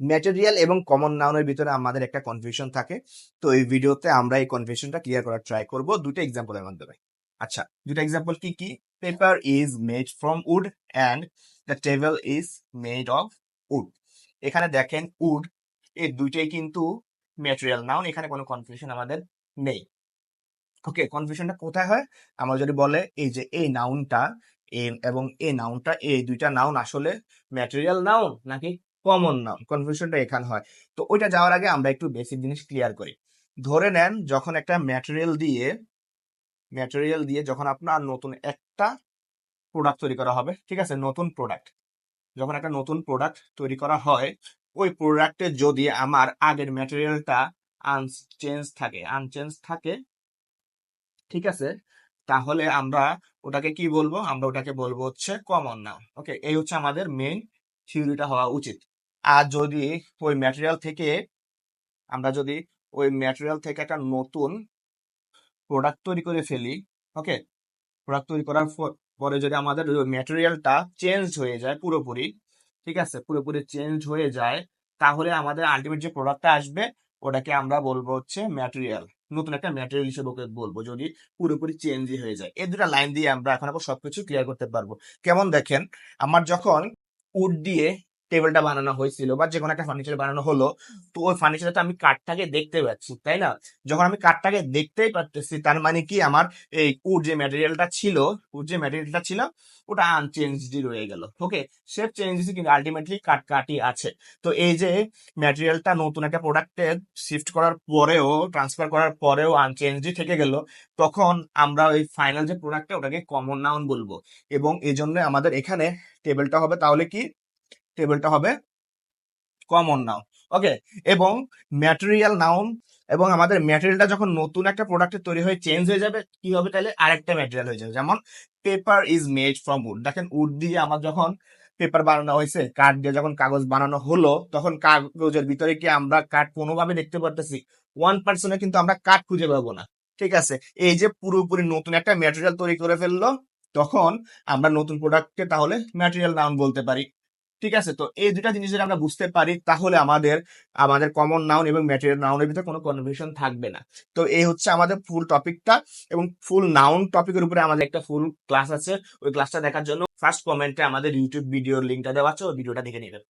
Material এবং common নাউনের ভিতরে আমাদের একটা কনফিউশন থাকে। তো এই ভিডিওতে আমরা এই কনফিউশনটা ক্লিয়ার করার ট্রাই করব। দুটো এক্সাম্পলের মাধ্যমে। আচ্ছা দুটো এক্সাম্পল কি কি? Paper is made from wood and the table is made of wood এখানে দেখেন উড এই দুইটাই কিন্তু ম্যাটেরিয়াল নাউন এখানে কোনো কনফিউশন আমাদের নেই। ওকে কনফিউশনটা কোথায় হয়? আমরা যদি বলে এই যে এই নাউনটা এবং এই নাউনটা এই দুইটা নাউন আসলে ম্যাটেরিয়াল নাউন নাকি কমন নাম কনফিউশনটা এখানে হয়। তো ওইটা যাওয়ার আগে আমরা একটু বেসিক জিনিস ক্লিয়ার করি। ধরে নেন যখন একটা ম্যাটেরিয়াল দিয়ে ম্যাটেরিয়াল দিয়ে যখন আপনার নতুন একটা প্রোডাক্ট তৈরি করা হবে, ঠিক আছে? নতুন প্রোডাক্ট যখন একটা নতুন প্রোডাক্ট তৈরি করা হয়, ওই প্রোডাক্টে যদি আমার আগের ম্যাটেরিয়ালটা আনচেঞ্জ থাকে আনচেঞ্জ থাকে, ঠিক আছে? তাহলে আমরা ওটাকে কি বলব? আমরা ওটাকে বলব হচ্ছে কমন নাম ওকে এই হচ্ছে আমাদের মেইন থিওরিটা হওয়া উচিত। আর যদি ওই ম্যাটেরিয়াল থেকে, আমরা যদি ওই ম্যাটেরিয়াল থেকে একটা নতুন প্রোডাক্ট তৈরি করে ফেলি ওকে প্রোডাক্ট তৈরি করার পরে যদি আমাদের ওই ম্যাটেরিয়ালটা চেঞ্জ হয়ে যায় পুরোপুরি, ঠিক আছে? পুরোপুরি চেঞ্জ হয়ে যায়, তাহলে আমাদের আলটিমেট যে প্রোডাক্টটা আসবে, ওটাকে আমরা বলব হচ্ছে ম্যাটেরিয়াল নতুন একটা ম্যাটেরিয়াল হিসেবে ওকে বলব, যদি পুরোপুরি চেঞ্জই হয়ে যায়। এই দুটা লাইন দিয়ে আমরা এখন আবার সবকিছু ক্লিয়ার করতে পারব। কেমন দেখেন? আমার যখন উড দিয়ে টেবিলটা বানানো হয়েছিল বা যে কোনো একটা ফার্নিচার বানানো হলো তো ওই ফার্নিচারটা আমি কাঠটাকে দেখতে পাচ্ছি তাই না? যখন আমি কাঠটাকে দেখতেই পারতেছি তার মানে কি আমার এই উড যে ম্যাটেরিয়ালটা ছিল উড যে ম্যাটেরিয়ালটা ছিল ওটা আনচেঞ্জডই রয়ে গেল ওকে শেপ চেঞ্জেস কিন্তু আলটিমেটলি কাট কাটই আছে। তো এই যে ম্যাটেরিয়ালটা নতুন একটা প্রোডাক্টে শিফট করার পরেও ট্রান্সফার করার পরেও আনচেঞ্জই থেকে গেল তখন আমরা ওই ফাইনাল যে প্রোডাক্টটা ওটাকে কমন নাউন বলব। এবং এই জন্য আমাদের এখানে টেবিলটা হবে তাহলে কি? টেবিলটা হবে কমন নাউন ওকে এবং ম্যাটেরিয়াল নাউন এবং আমাদের ম্যাটেরিয়ালটা যখন নতুন একটা প্রোডাক্টে তৈরি হয়ে চেঞ্জ হয়ে যাবে, কি হবে তাহলে? আরেকটা ম্যাটেরিয়াল হয়ে যাবে। যেমন paper is made from wood দেখেন উড দিয়ে আমার যখন পেপার বানানো হয়েছে কাঠ দিয়ে যখন কাগজ বানানো হলো, তখন কাগজের ভিতরে কি আমরা কাঠ কোনোভাবে দেখতে পারতেছি? ওয়ান পার্সেন্টে কিন্তু আমরা কাঠ খুঁজে পাবো না, ঠিক আছে? এই যে পুরোপুরি নতুন একটা ম্যাটেরিয়াল তৈরি করে ফেলল, তখন আমরা নতুন প্রোডাক্টকে তাহলে ম্যাটেরিয়াল নাউন বলতে পারি। ঠিক আছে? তো এই দুটা জিনিস যদি আমরা বুঝতে পারি, তাহলে আমাদের আমাদের কমন নাউন এবং ম্যাটেরিয়াল নাউনের ভিতরে কোনো কনফিউশন থাকবে না। তো এই হচ্ছে আমাদের ফুল টপিকটা এবং ফুল নাউন টপিকের উপরে আমাদের একটা ফুল ক্লাস আছে। ওই ক্লাসটা দেখার জন্য ফার্স্ট কমেন্টে আমাদের ইউটিউব ভিডিওর লিঙ্কটা দেওয়া আছে, ওই ভিডিওটা দেখে নেবেন।